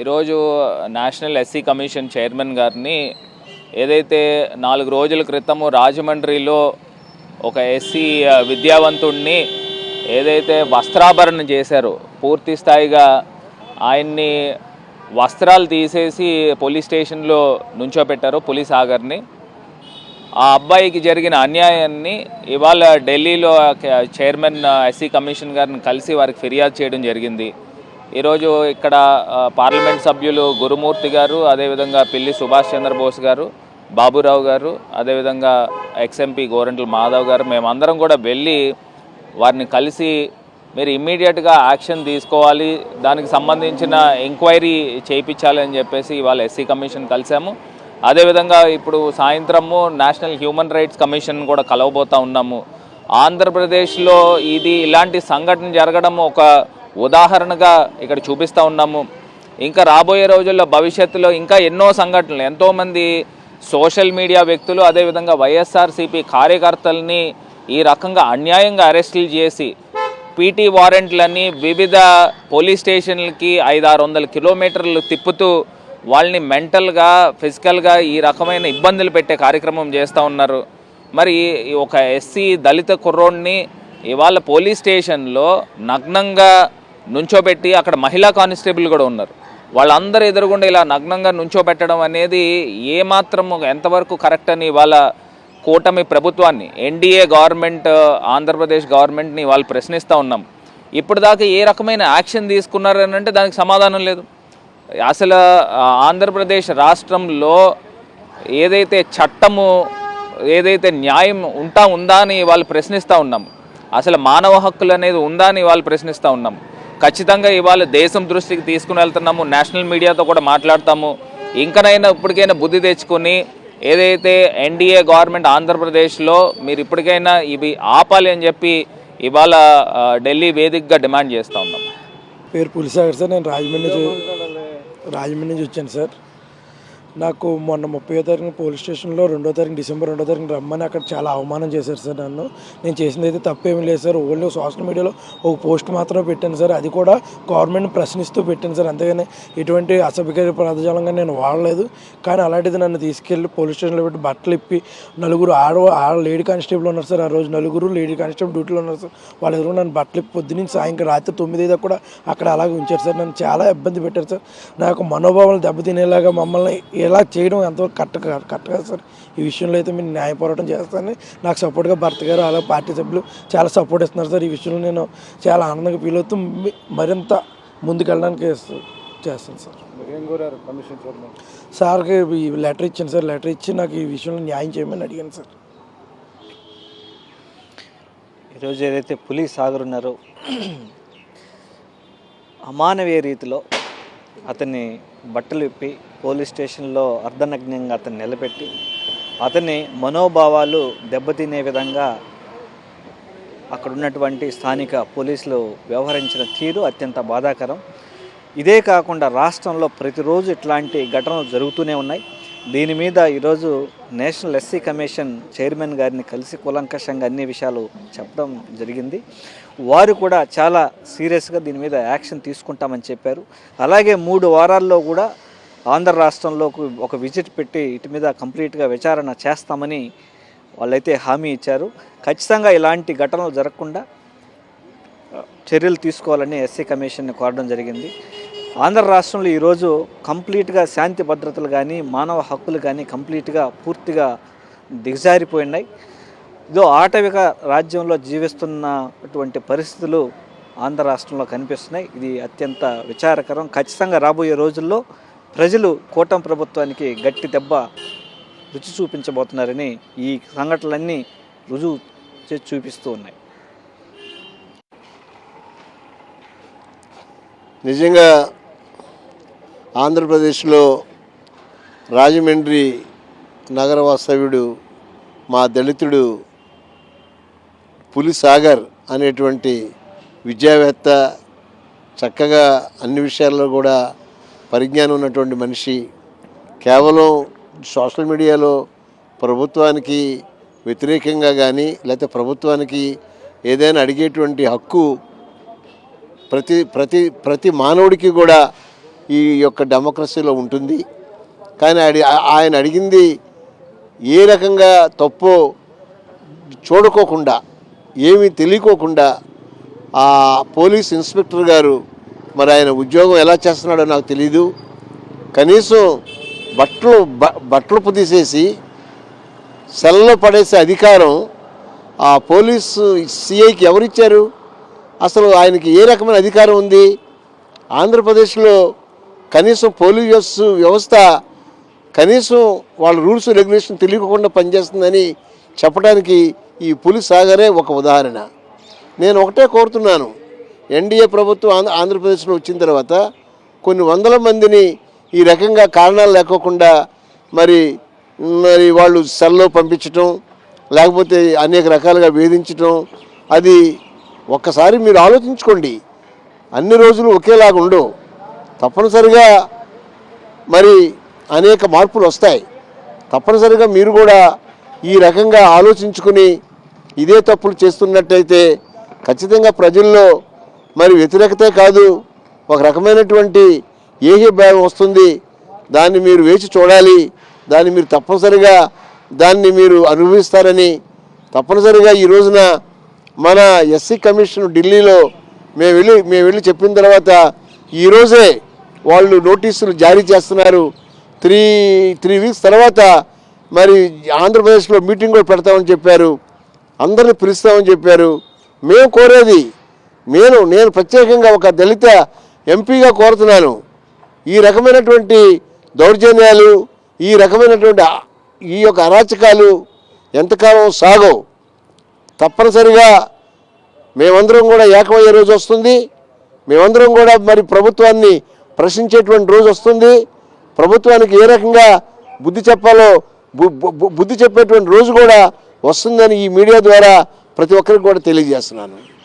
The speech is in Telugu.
ఈరోజు నేషనల్ ఎస్సీ కమిషన్ చైర్మన్ గారిని ఏదైతే నాలుగు రోజుల క్రితము రాజమండ్రిలో ఒక ఎస్సీ విద్యావంతుడిని ఏదైతే వస్త్రాభరణ చేశారో పూర్తి స్థాయిగా ఆయన్ని వస్త్రాలు తీసేసి పోలీస్ స్టేషన్లో నుంచోపెట్టారు పోలీస్ ఆగర్ని. ఆ అబ్బాయికి జరిగిన అన్యాయాన్ని ఇవాళ ఢిల్లీలో చైర్మన్ ఎస్సీ కమిషన్ గారిని కలిసి వారికి ఫిర్యాదు చేయడం జరిగింది. ఈరోజు ఇక్కడ పార్లమెంట్ సభ్యులు గురుమూర్తి గారు అదేవిధంగా పిల్లి సుభాష్ చంద్రబోస్ గారు బాబురావు గారు అదేవిధంగా ఎక్స్ఎంపీ గోరంట్ల మాధవ్ గారు మేమందరం కూడా వెళ్ళి వారిని కలిసి మీరు ఇమ్మీడియట్గా యాక్షన్ తీసుకోవాలి దానికి సంబంధించిన ఎంక్వైరీ చేయించాలి అని చెప్పేసి ఇవాళ ఎస్సీ కమిషన్ కలిసాము. అదేవిధంగా ఇప్పుడు సాయంత్రము నేషనల్ హ్యూమన్ రైట్స్ కమిషన్ కూడా కలవబోతా ఉన్నాము. ఆంధ్రప్రదేశ్లో ఇది ఇలాంటి సంఘటన జరగడం ఒక ఉదాహరణగా ఇక్కడ చూపిస్తూ ఉన్నాము. ఇంకా రాబోయే రోజుల్లో భవిష్యత్తులో ఇంకా ఎన్నో సంఘటనలు ఎంతోమంది సోషల్ మీడియా వ్యక్తులు అదేవిధంగా వైఎస్ఆర్సీపీ కార్యకర్తల్ని ఈ రకంగా అన్యాయంగా అరెస్టులు చేసి పీటీ వారెంట్లని వివిధ పోలీస్ స్టేషన్లకి ఐదు ఆరు వందల కిలోమీటర్లు తిప్పుతూ వాళ్ళని మెంటల్గా ఫిజికల్గా ఈ రకమైన ఇబ్బందులు పెట్టే కార్యక్రమం చేస్తూ ఉన్నారు. మరి ఈ ఒక ఎస్సీ దళిత కుర్రోడిని ఇవాళ పోలీస్ స్టేషన్లో నగ్నంగా నుంచోబెట్టి అక్కడ మహిళా కానిస్టేబుల్ కూడా ఉన్నారు. వాళ్ళందరూ ఎదురుగుండా ఇలా నగ్నంగా నుంచోబెట్టడం అనేది ఏమాత్రం ఎంతవరకు కరెక్ట్ అని ఇవాళ కూటమి ప్రభుత్వాన్ని ఎన్డీఏ గవర్నమెంట్ ఆంధ్రప్రదేశ్ గవర్నమెంట్ని వాళ్ళు ప్రశ్నిస్తూ ఉన్నాం. ఇప్పుడు దాకా ఏ రకమైన యాక్షన్ తీసుకున్నారని అంటే దానికి సమాధానం లేదు. అసలు ఆంధ్రప్రదేశ్ రాష్ట్రంలో ఏదైతే చట్టము ఏదైతే న్యాయం ఉంటా ఉందా అని వాళ్ళు ప్రశ్నిస్తూ ఉన్నాం. అసలు మానవ హక్కులు అనేది ఉందా అని వాళ్ళు ప్రశ్నిస్తూ ఉన్నాం. ఖచ్చితంగా ఇవాళ దేశం దృష్టికి తీసుకుని వెళ్తున్నాము నేషనల్ మీడియాతో కూడా మాట్లాడతాము. ఇంకనైనా ఇప్పటికైనా బుద్ధి తెచ్చుకొని ఏదైతే ఎన్డీఏ గవర్నమెంట్ ఆంధ్రప్రదేశ్లో మీరు ఇప్పటికైనా ఇవి ఆపాలి అని చెప్పి ఇవాళ ఢిల్లీ వేదికగా డిమాండ్ చేస్తూ ఉన్నాం. పేరు పులిసాగర్ సార్ నేను రాజమండ్రి రాజమండ్రి నుంచి వచ్చాను సార్. నాకు మొన్న ముప్పై తారీఖున పోలీస్ స్టేషన్లో రెండో తారీఖు డిసెంబర్ రెండో తారీఖున రమ్మని అక్కడ చాలా అవమానం చేశారు సార్ నన్ను. నేను చేసింది అయితే తప్పేమీ లేదు సార్. ఓన్లీ సోషల్ మీడియాలో ఒక పోస్ట్ మాత్రమే పెట్టాను సార్. అది కూడా గవర్నమెంట్ ప్రశ్నిస్తూ పెట్టాను సార్. అంతేగాని ఎటువంటి అసభ్యకర పదజాలంగా నేను వాడలేదు. కానీ అలాంటిది నన్ను తీసుకెళ్ళి పోలీస్ స్టేషన్లో పెట్టి బట్టలు ఇప్పి నలుగురు ఆడ ఆడ లేడీ కానిస్టేబుల్ ఉన్నారు సార్. ఆ రోజు నలుగురు లేడీ కానిస్టేబుల్ డ్యూటీలో ఉన్నారు సార్. వాళ్ళ ఎదురు నన్ను బట్టలు ఇప్పి పొద్దున్నీ సాయంకాలం రాత్రి తొమ్మిది దాకా కూడా అక్కడ అలాగే ఉంచారు సార్. నన్ను చాలా ఇబ్బంది పెట్టారు సార్. నాకు మనోభావాలు దెబ్బతినేలాగా మమ్మల్ని ఇలా చేయడం ఎంతవరకు కరెక్ట్ కాదు కరెక్ట్ కాదు సార్. ఈ విషయంలో అయితే మీరు న్యాయ పోరాటం చేస్తానని నాకు సపోర్ట్గా భర్త గారు అలా పార్టీ సభ్యులు చాలా సపోర్ట్ ఇస్తున్నారు సార్. ఈ విషయంలో నేను చాలా ఆనందంగా ఫీల్ అవుతూ మరింత ముందుకెళ్ళడానికి చేస్తాను సార్. సార్కి ఈ లెటర్ ఇచ్చాను సార్. లెటర్ ఇచ్చి నాకు ఈ విషయంలో న్యాయం చేయమని అడిగాను సార్. ఈరోజు ఏదైతే పులి సాగర్ ఉన్నారో అమానవీయ రీతిలో అతన్ని బట్టలు విప్పి పోలీస్ స్టేషన్లో అర్ధనగ్నంగా అతన్ని నిలబెట్టి అతని మనోభావాలు దెబ్బతినే విధంగా అక్కడ ఉన్నటువంటి స్థానిక పోలీసులు వ్యవహరించిన తీరు అత్యంత బాధాకరం. ఇదే కాకుండా రాష్ట్రంలో ప్రతిరోజు ఇట్లాంటి ఘటనలు జరుగుతూనే ఉన్నాయి. దీని మీద ఈరోజు నేషనల్ ఎస్సీ కమిషన్ చైర్మన్ గారిని కలిసి కూలంకషంగా అన్ని విషయాలు చెప్పడం జరిగింది. వారు కూడా చాలా సీరియస్గా దీని మీద యాక్షన్ తీసుకుంటామని చెప్పారు. అలాగే మూడు వారాల్లో కూడా ఆంధ్ర రాష్ట్రంలోకి ఒక విజిట్ పెట్టి ఇటు మీద కంప్లీట్గా విచారణ చేస్తామని వాళ్ళైతే హామీ ఇచ్చారు. ఖచ్చితంగా ఇలాంటి ఘటనలు జరగకుండా చర్యలు తీసుకోవాలని ఎస్సీ కమిషన్ని కోరడం జరిగింది. ఆంధ్ర రాష్ట్రంలో ఈరోజు కంప్లీట్గా శాంతి భద్రతలు కానీ మానవ హక్కులు కానీ కంప్లీట్గా పూర్తిగా దిగజారిపోయినాయి. ఇదో ఆటవిక రాజ్యంలో జీవిస్తున్నటువంటి పరిస్థితులు ఆంధ్ర రాష్ట్రంలో కనిపిస్తున్నాయి. ఇది అత్యంత విచారకరం. ఖచ్చితంగా రాబోయే రోజుల్లో ప్రజలు కూటమి ప్రభుత్వానికి గట్టి దెబ్బ రుచి చూపించబోతున్నారని ఈ సంఘటనలన్నీ రుజువు చే చూపిస్తూ ఉన్నాయి. నిజంగా ఆంధ్రప్రదేశ్లో రాజమండ్రి నగర వాస్తవ్యుడు మా దళితుడు పులిసాగర్ అనేటువంటి విద్యావేత్త చక్కగా అన్ని విషయాల్లో కూడా పరిజ్ఞానం ఉన్నటువంటి మనిషి. కేవలం సోషల్ మీడియాలో ప్రభుత్వానికి వ్యతిరేకంగా కానీ లేకపోతే ప్రభుత్వానికి ఏదైనా అడిగేటువంటి హక్కు ప్రతి ప్రతి ప్రతి మానవుడికి కూడా ఈ యొక్క డెమోక్రసీలో ఉంటుంది. కానీ ఆడి ఆయన అడిగింది ఏ రకంగా తప్పు చూడుకోకుండా ఏమీ తెలియకోకుండా ఆ పోలీస్ ఇన్స్పెక్టర్ గారు మరి ఆయన ఉద్యోగం ఎలా చేస్తున్నాడో నాకు తెలీదు. కనీసం బట్టలు బట్టలు పుదీసేసి సెల్లో పడేసే అధికారం ఆ పోలీసు సిఐకి ఎవరిచ్చారు? అసలు ఆయనకి ఏ రకమైన అధికారం ఉంది? ఆంధ్రప్రదేశ్లో కనీసం పోలీస్ వ్యవస్థ కనీసం వాళ్ళ రూల్స్ రెగ్యులేషన్ తెలియకుండా పనిచేస్తుందని చెప్పడానికి ఈ పులి సాగరే ఒక ఉదాహరణ. నేను ఒకటే కోరుతున్నాను. ఎన్డీఏ ప్రభుత్వం ఆంధ్ర ఆంధ్రప్రదేశ్లో వచ్చిన తర్వాత కొన్ని వందల మందిని ఈ రకంగా కారణాలు లేకోకుండా మరి మరి వాళ్ళు సెల్లో పంపించటం లేకపోతే అనేక రకాలుగా వేధించటం అది ఒక్కసారి మీరు ఆలోచించుకోండి. అన్ని రోజులు ఒకేలాగా ఉండవు తప్పనిసరిగా మరి అనేక మార్పులు వస్తాయి. తప్పనిసరిగా మీరు కూడా ఈ రకంగా ఆలోచించుకుని ఇదే తప్పులు చేస్తున్నట్టయితే ఖచ్చితంగా ప్రజల్లో మరి వ్యతిరేకతే కాదు. ఒక రకమైనటువంటి ఏహ్య భావం వస్తుంది. దాన్ని మీరు వేచి చూడాలి. దాన్ని మీరు తప్పనిసరిగా దాన్ని మీరు అనుభవిస్తారని తప్పనిసరిగా ఈ రోజున మన ఎస్సీ కమిషన్ ఢిల్లీలో మేము వెళ్ళి మేము వెళ్ళి చెప్పిన తర్వాత ఈరోజే వాళ్ళు నోటీసులు జారీ చేస్తున్నారు. త్రీ త్రీ వీక్స్ తర్వాత మరి ఆంధ్రప్రదేశ్లో మీటింగ్ కూడా పెడతామని చెప్పారు. అందరిని పిలుస్తామని చెప్పారు. మేము కోరేది నేను నేను ప్రత్యేకంగా ఒక దళిత ఎంపీగా కోరుతున్నాను. ఈ రకమైనటువంటి దౌర్జన్యాలు ఈ రకమైనటువంటి ఈ యొక్క అరాచకాలు ఎంతకాలం సాగవు. తప్పనిసరిగా మేమందరం కూడా ఏకమయ్యే రోజు వస్తుంది. మేమందరం కూడా మరి ప్రభుత్వాన్ని ప్రశ్నించేటువంటి రోజు వస్తుంది. ప్రభుత్వానికి ఏ రకంగా బుద్ధి చెప్పాలో బుద్ధి చెప్పేటువంటి రోజు కూడా వస్తుందని ఈ మీడియా ద్వారా ప్రతి ఒక్కరికి కూడా తెలియజేస్తున్నాను.